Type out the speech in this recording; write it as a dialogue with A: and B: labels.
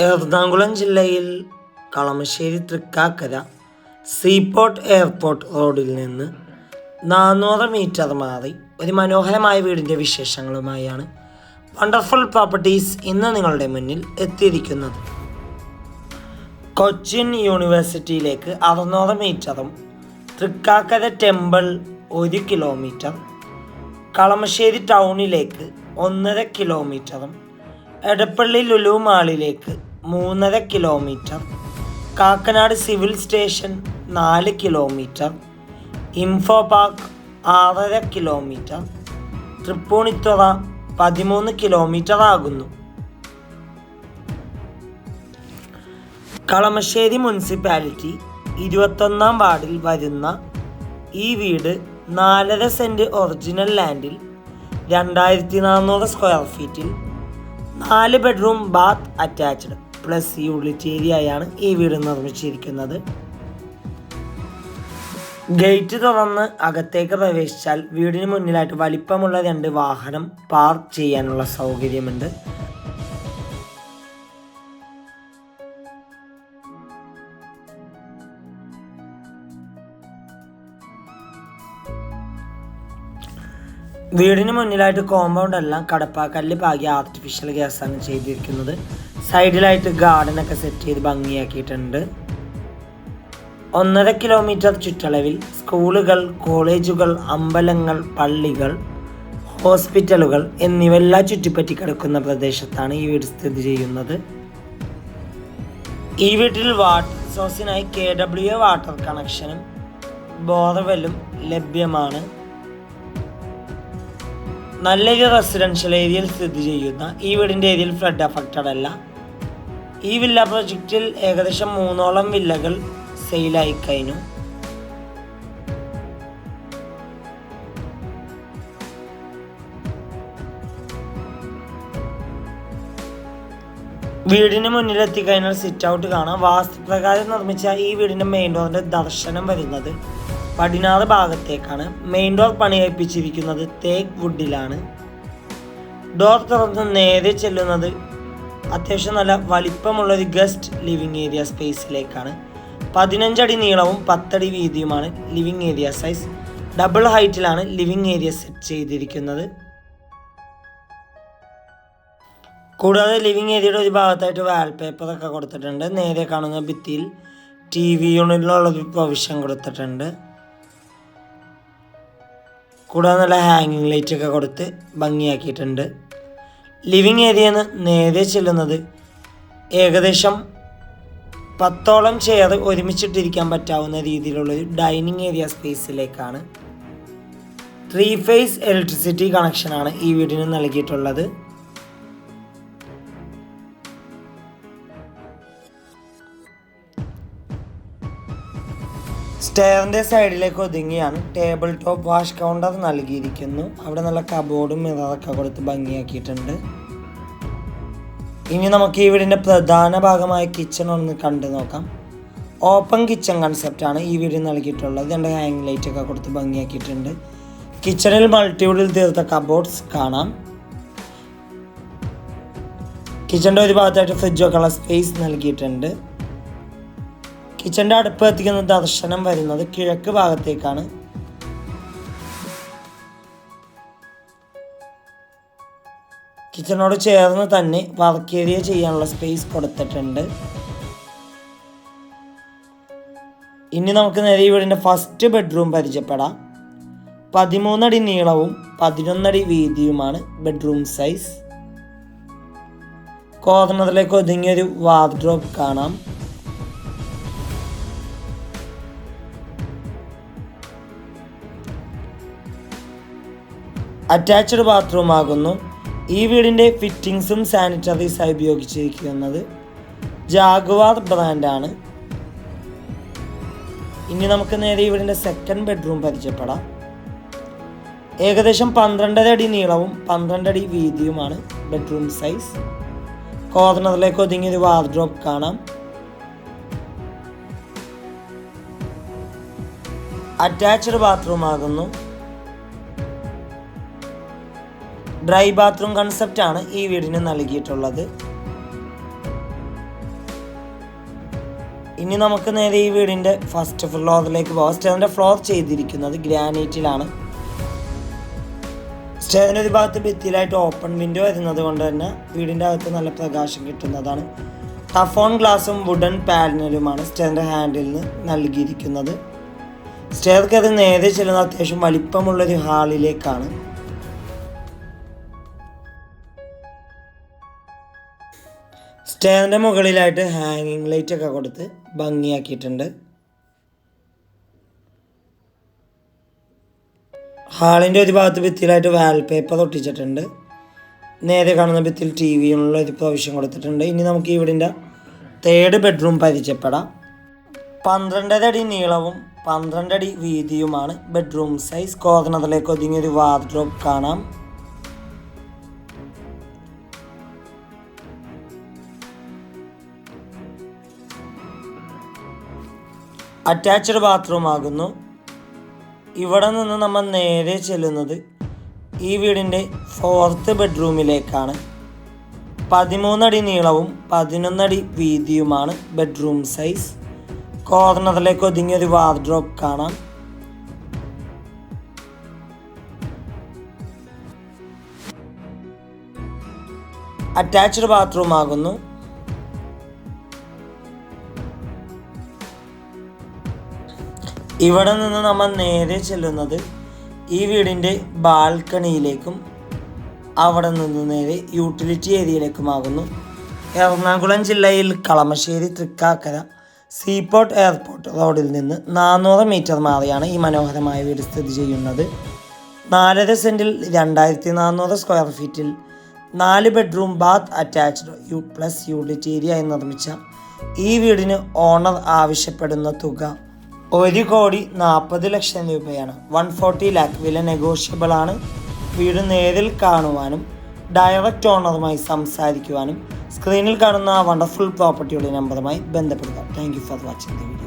A: എറണാകുളം ജില്ലയിൽ Kalamassery Thrikkakara seaport airport റോഡിൽ നിന്ന് നാനൂറ് മീറ്റർ മാറി ഒരു മനോഹരമായ വീടിന്റെ വിശേഷങ്ങളുമായാണ് വണ്ടർഫുൾ പ്രോപ്പർട്ടീസ് ഇന്ന് നിങ്ങളുടെ മുന്നിൽ എത്തിയിരിക്കുന്നത്. കൊച്ചിൻ യൂണിവേഴ്സിറ്റിയിലേക്ക് അറുന്നൂറ് മീറ്ററും തൃക്കാക്കര ടെമ്പിൾ ഒരു കിലോമീറ്റർ കളമശ്ശേരി ടൗണിലേക്ക് ഒന്നര കിലോമീറ്ററും എടപ്പള്ളി ലുലു മാളിലേക്ക് മൂന്നര കിലോമീറ്റർ. കാക്കനാട് സിവിൽ സ്റ്റേഷൻ നാല് കിലോമീറ്റർ. ഇൻഫോ പാർക്ക് ആറര കിലോമീറ്റർ. തൃപ്പൂണിത്തുറ പതിമൂന്ന് കിലോമീറ്റർ ആകുന്നു. കളമശ്ശേരി മുനിസിപ്പാലിറ്റി ഇരുപത്തൊന്നാം വാർഡിൽ വരുന്ന ഈ വീട് നാലര സെന്റ് ഒറിജിനൽ ലാൻഡിൽ രണ്ടായിരത്തി നാനൂറ് സ്ക്വയർ ഫീറ്റിൽ നാല് ബെഡ്റൂം ബാത്ത് അറ്റാച്ച്ഡ്. പ്ലസ് ഈ ഉള്ളിച്ചേരിയായാണ് ഈ വീട് നിർമ്മിച്ചിരിക്കുന്നത്. ഗേറ്റ് തുറന്ന് അകത്തേക്ക് പ്രവേശിച്ചാൽ വീടിന് മുന്നിലായിട്ട് വലിപ്പമുള്ള രണ്ട് വാഹനം പാർക്ക് ചെയ്യാനുള്ള സൗകര്യമുണ്ട്. വീടിന് മുന്നിലായിട്ട് കോമ്പൗണ്ട് എല്ലാം കടപ്പാക്കല്ല് പാകി ആർട്ടിഫിഷ്യൽ ഗ്യാസ് ആണ് ചെയ്തിരിക്കുന്നത്. സൈഡിലായിട്ട് ഗാർഡൻ ഒക്കെ സെറ്റ് ചെയ്ത് ഭംഗിയാക്കിയിട്ടുണ്ട്. ഒന്നര കിലോമീറ്റർ ചുറ്റളവിൽ സ്കൂളുകൾ കോളേജുകൾ അമ്പലങ്ങൾ പള്ളികൾ ഹോസ്പിറ്റലുകൾ എന്നിവയെല്ലാം ചുറ്റിപ്പറ്റി കിടക്കുന്ന പ്രദേശത്താണ് ഈ വീട് സ്ഥിതി ചെയ്യുന്നത്. ഈ വീട്ടിൽ വാട്ടർ സോഴ്സിനായി കെ ഡബ്ല്യു വാട്ടർ കണക്ഷനും ബോർവെല്ലും ലഭ്യമാണ്. നല്ലൊരു റെസിഡൻഷ്യൽ ഏരിയയിൽ സ്ഥിതി ചെയ്യുന്ന ഈ വീടിന്റെ ഏരിയയിൽ ഫ്ലഡ് അഫക്റ്റഡ് അല്ല ഈ വില്ല പ്രൊജക്റ്റിൽ ഏകദേശം മൂന്നോളം വില്ലകൾ സെയിലായി കഴിഞ്ഞു. വീടിന് മുന്നിലെത്തി കഴിഞ്ഞാൽ സിറ്റ് ഔട്ട് കാണാം. വാസ്തുപ്രകാരം നിർമ്മിച്ച ഈ വീടിന്റെ മെയിൻ ഡോറിന്റെ ദർശനം വരുന്നത് പടിഞ്ഞാറ് ഭാഗത്തേക്കാണ് മെയിൻ ഡോർ പണികഴിപ്പിച്ചിരിക്കുന്നത് തേക്ക് വുഡിലാണ് ഡോർ തുറന്ന് നേരെ ചെല്ലുന്നത് അത്യാവശ്യം നല്ല വലിപ്പമുള്ള ഒരു ഗസ്റ്റ് ലിവിങ് ഏരിയ സ്പേസിലേക്കാണ് പതിനഞ്ചടി നീളവും പത്തടി വീതിയുമാണ് ലിവിങ് ഏരിയ സൈസ് ഡബിൾ ഹൈറ്റിലാണ് ലിവിങ് ഏരിയ സെറ്റ് ചെയ്തിരിക്കുന്നത്. കൂടാതെ ലിവിങ് ഏരിയയുടെ ഒരു ഭാഗത്തായിട്ട് വാൾപേപ്പറൊക്കെ കൊടുത്തിട്ടുണ്ട്. നേരെ കാണുന്ന ഭിത്തിയിൽ ടി വി യൂണിറ്റിലുള്ള ഒരു പ്രൊവിഷൻ കൊടുത്തിട്ടുണ്ട്. കൂടാതെ നല്ല ഹാങ്ങിങ് ലൈറ്റ് ഒക്കെ കൊടുത്ത് ഭംഗിയാക്കിയിട്ടുണ്ട്. ലിവിങ് ഏരിയന്ന് നേരെ ചെല്ലുന്നത് ഏകദേശം പത്തോളം ചെയർ ഒരുമിച്ചിട്ടിരിക്കാൻ പറ്റാവുന്ന രീതിയിലുള്ള ഒരു ഡൈനിങ് ഏരിയ സ്പേസിലേക്കാണ് ത്രീ ഫേസ് ഇലക്ട്രിസിറ്റി കണക്ഷനാണ് ഈ വീടിന് നൽകിയിട്ടുള്ളത്. സ്റ്റെയറിന്റെ സൈഡിലേക്ക് ഒതുങ്ങിയാണ് ടേബിൾ ടോപ്പ് വാഷ് കൗണ്ടർ നൽകിയിരിക്കുന്നു. അവിടെ നല്ല കബോർഡും മിററൊക്കെ കൊടുത്ത് ഭംഗിയാക്കിയിട്ടുണ്ട്. ഇനി നമുക്ക് ഈ വീടിന്റെ പ്രധാന ഭാഗമായ കിച്ചൺ ഒന്ന് കണ്ടു നോക്കാം. ഓപ്പൺ കിച്ചൺ കൺസെപ്റ്റാണ് ഈ വീടിന് നൽകിയിട്ടുള്ളത്. രണ്ട് ഹാങ് ലൈറ്റ് ഒക്കെ കൊടുത്ത് ഭംഗിയാക്കിയിട്ടുണ്ട്. കിച്ചണിൽ മൾട്ടിവുഡിൽ തീർത്ത കബോർഡ്സ് കാണാം. കിച്ചണിന്റെ ഒരു ഭാഗത്തായിട്ട് ഫ്രിഡ്ജ് വെക്കാനുള്ള സ്പേസ് നൽകിയിട്ടുണ്ട്. കിച്ചന്റെ അടുപ്പ് എത്തിക്കുന്ന ദർശനം വരുന്നത് കിഴക്ക് ഭാഗത്തേക്കാണ്. കിച്ചണോട് ചേർന്ന് തന്നെ വർക്ക് ഏരിയ ചെയ്യാനുള്ള സ്പേസ് കൊടുത്തിട്ടുണ്ട്. ഇനി നമുക്ക് നേരെ വീടിന്റെ ഫസ്റ്റ് ബെഡ്റൂം പരിചയപ്പെടാം. പതിമൂന്നടി നീളവും പതിനൊന്നടി വീതിയുമാണ് ബെഡ്റൂം സൈസ്. കോർണറിലേക്ക് ഒതുങ്ങിയൊരു വാർഡ്രോബ് കാണാം. അറ്റാച്ച്ഡ് ബാത്റൂം ആകുന്നു. ഈ വീടിന്റെ ഫിറ്റിങ്സും സാനിറ്ററീസായി ഉപയോഗിച്ചിരിക്കുന്നത് ജാഗ്വാർ ബ്രാൻഡാണ് ഇനി നമുക്ക് നേരെ വീടിന്റെ സെക്കൻഡ് ബെഡ്റൂം പരിചയപ്പെടാം. ഏകദേശം പന്ത്രണ്ടര അടി നീളവും പന്ത്രണ്ട് അടി വീതിയുമാണ് ബെഡ്റൂം സൈസ് കോർണറിലേക്ക് ഒതുങ്ങിയൊരു വാർഡ്രോബ് കാണാം. അറ്റാച്ച്ഡ് ബാത്റൂം ആകുന്നു. ഡ്രൈ ബാത്റൂം ആണ് ഈ വീടിന് നൽകിയിട്ടുള്ളത്. ഇനി നമുക്ക് നേരെ ഈ വീടിന്റെ ഫസ്റ്റ് ഫ്ലോറിലേക്ക് പോകാം. സ്റ്റെയറിന്റെ ഫ്ലോർ ചെയ്തിരിക്കുന്നത് ഗ്രാനൈറ്റിലാണ് സ്റ്റെയറിന്റെ ഒരു ഭാഗത്ത് ഭിത്തിയിലായിട്ട് ഓപ്പൺ വിൻഡോ വരുന്നത് കൊണ്ട് തന്നെ വീടിന്റെ അകത്ത് നല്ല പ്രകാശം കിട്ടുന്നതാണ്. ടഫോൺ ഗ്ലാസും വുഡൻ പാനലുമാണ് സ്റ്റെയറിന്റെ ഹാൻഡിലിന് നൽകിയിരിക്കുന്നത്. സ്റ്റെയർ കയറി നേരെ ചെല്ലുന്ന അത്യാവശ്യം വലിപ്പമുള്ളൊരു ഹാളിലേക്കാണ് സ്റ്റെയറിന്റെ മുകളിലായിട്ട് ഹാങ്ങിങ് ലൈറ്റ് ഒക്കെ കൊടുത്ത് ഭംഗിയാക്കിയിട്ടുണ്ട്. ഹാളിന്റെ ഒരു ഭാഗത്ത് ഭിത്തിയിലായിട്ട് വാൽപേപ്പർ ഒട്ടിച്ചിട്ടുണ്ട്. നേരെ കാണുന്ന ഭിത്തിയിൽ ടി വിയിലുള്ള ഒരു പ്രൊവിഷൻ കൊടുത്തിട്ടുണ്ട്. ഇനി നമുക്ക് ഇവിടിന്റെ തേർഡ് ബെഡ്റൂം പരിചയപ്പെടാം. പന്ത്രണ്ടര അടി നീളവും പന്ത്രണ്ട് അടി വീതിയുമാണ് ബെഡ്റൂം സൈസ്. കോർണറിലേക്ക് ഒതുങ്ങിയൊരു വാർഡ്രോബ് കാണാം. അറ്റാച്ച്ഡ് ബാത്റൂം ആകുന്നു. ഇവിടെ നിന്ന് നമ്മൾ നേരെ ചെല്ലുന്നത് ഈ വീടിന്റെ ഫോർത്ത് ബെഡ്റൂമിലേക്കാണ് പതിമൂന്നടി നീളവും പതിനൊന്നടി വീതിയുമാണ് ബെഡ്റൂം സൈസ് കോർണറിലേക്ക് ഒതുങ്ങിയൊരു വാർഡ്രോബ് കാണാം. അറ്റാച്ച്ഡ് ബാത്റൂം ആകുന്നു. ഇവിടെ നിന്ന് നമ്മൾ നേരെ ചെല്ലുന്നത് ഈ വീടിന്റെ ബാൽക്കണിയിലേക്കും അവിടെ നിന്ന് നേരെ യൂട്ടിലിറ്റി ഏരിയയിലേക്കുമാകുന്നു. എറണാകുളം ജില്ലയിൽ കളമശ്ശേരി തൃക്കാക്കര സീപോർട്ട് എയർപോർട്ട് റോഡിൽ നിന്ന് നാനൂറ് മീറ്റർ മാറിയാണ് ഈ മനോഹരമായ വീട് സ്ഥിതി ചെയ്യുന്നത്. നാലര സെന്റിൽ രണ്ടായിരത്തി നാനൂറ് സ്ക്വയർ ഫീറ്റിൽ നാല് bedroom bath attached U plus utility area ആയി നിർമ്മിച്ച ഈ വീടിന് ഓണർ ആവശ്യപ്പെടുന്ന തുക ഒരു കോടി നാൽപ്പത് ലക്ഷം രൂപയാണ്. വൺ ഫോർട്ടി ലാക്ക് വില നെഗോഷ്യബിൾ ആണ്. വീട് നേരിൽ കാണുവാനും ഡയറക്റ്റ് ഓണറുമായി സംസാരിക്കുവാനും സ്ക്രീനിൽ കാണുന്ന വണ്ടർഫുൾ പ്രോപ്പർട്ടിയുടെ നമ്പറുമായി ബന്ധപ്പെടുക. Thank you for watching the video